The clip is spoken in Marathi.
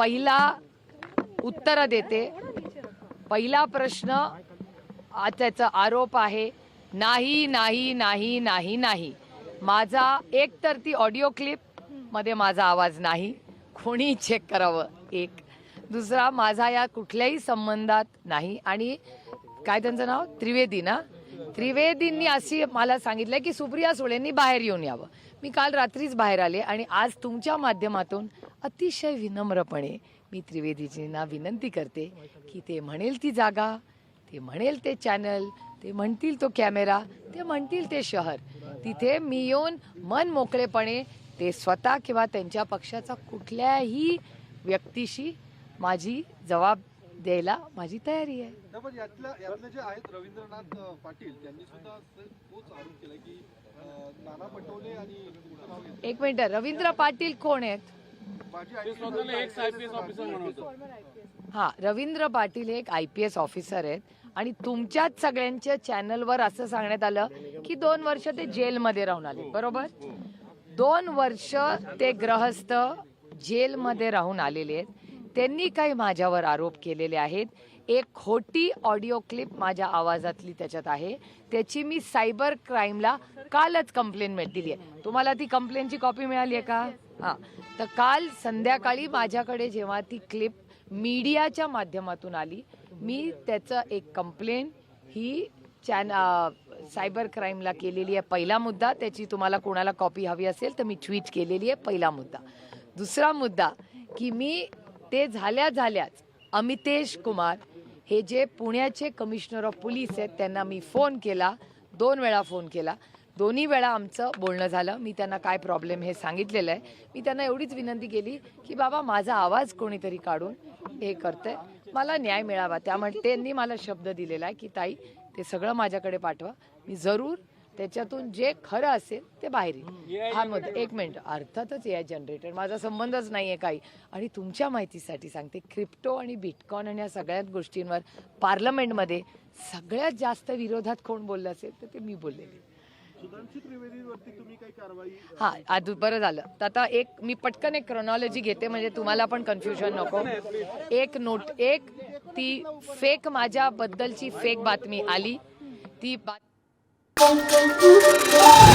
पहिला उत्तर देते. पहिला प्रश्न आ- त्याचा आरोप आहे नाही नाही नाही नाही नाही. माझा एक तर ती ऑडिओ क्लिपमध्ये माझा आवाज नाही. कोणी चेक करावं? एक. दुसरा माझा या कुठल्याही संबंधात नाही. आणि काय त्यांचं नाव? त्रिवेदी ना? त्रिवेदींनी अशी मला सांगितलं की सुप्रिया सुळेंनी बाहेर येऊन यावं. मी काल रात्रीच बाहेर आले आणि आज तुमच्या माध्यमातून अतिशय विनम्रपणे मी त्रिवेदीजींना विनंती करते की ते म्हणेल ती जागा ते म्हणेल ते चॅनल ते म्हणतील तो कॅमेरा ते म्हणतील ते शहर. तिथे मी येऊन मन मोकळेपणे ते स्वतः किंवा त्यांच्या पक्षाचा कुठल्याही व्यक्तीशी माझी जबाब द्यायला माझी तयारी आहे. नाही, पण यातल्या यातले जे आहेत रवींद्रनाथ पाटील त्यांनी सुद्धा तोच आरोप केला की नाना पटोले आणि. एक मिनिट रवींद्र पाटील कोण आहेत? हा रवींद्र पाटील हे एक आय पी एस ऑफिसर आहेत. आणि तुमच्याच सगळ्यांच्या चॅनलवर असं सांगण्यात आलं की दोन वर्ष ते जेलमध्ये राहून आले. बरोबर? दोन वर्ष ते ग्रहस्थ जेलमध्ये राहून आलेले आहेत. त्यांनी काही माझ्यावर आरोप केलेले आहेत. एक खोटी ऑडिओ क्लिप माझ्या आवाजातली त्याच्यात आहे. त्याची मी सायबर क्राईमला कालच कंप्लेंट दिली आहे. तुम्हाला ती कंप्लेंटची कॉपी मिळाली आहे का? हां. तर काल संध्याकाळी माझ्याकडे जेव्हा ती क्लिप मीडियाच्या माध्यमातून आली मी त्याचं एक कंप्लेंट ही चॅन सायबर क्राईमला केलेली आहे पहिला मुद्दा. त्याची तुम्हाला कोणाला कॉपी हवी असेल तर मी ट्विट केलेली आहे पहिला मुद्दा. दुसरा मुद्दा की मी ते झाल्या झाल्याच. अमितेश कुमार हे जे पुण्याचे कमिशनर ऑफ पोलीस आहेत त्यांना मी फोन केला दोन वेळा फोन केला. दोन्ही वेळा आमचं बोलणं झालं. मी त्यांना काय प्रॉब्लेम हे सांगितलेलं आहे. मी त्यांना एवढीच विनंती केली की बाबा माझा आवाज कोणीतरी काढून हे करतंय. मला न्याय मिळावा. त्यामुळे त्यांनी मला शब्द दिलेला आहे की ताई ते सगळं माझ्याकडे पाठवा. मी जरूर त्याच्यातून जे खरं असेल ते बाहेर येईल. हा मुद्दा. एक मिनिट. अर्थातच आय जनरेटर माझा संबंधच नाही आहे काही. आणि तुमच्या माहितीसाठी सांगते क्रिप्टो आणि बिटकॉइन आणि या सगळ्याच गोष्टींवर पार्लमेंटमध्ये सगळ्यात जास्त विरोधात कोण बोललं असेल तर ते मी बोललेले. सुधांशू त्रिवेदीवरती तुम्ही काही कारवाई हा बरं झालं. तर आता एक मी पटकन एक क्रोनॉलॉजी घेते म्हणजे तुम्हाला पण कन्फ्युजन नको. एक नोट एक ती फेक माझ्याबद्दलची फेक बातमी आली. ती बात Boom, boom, boom.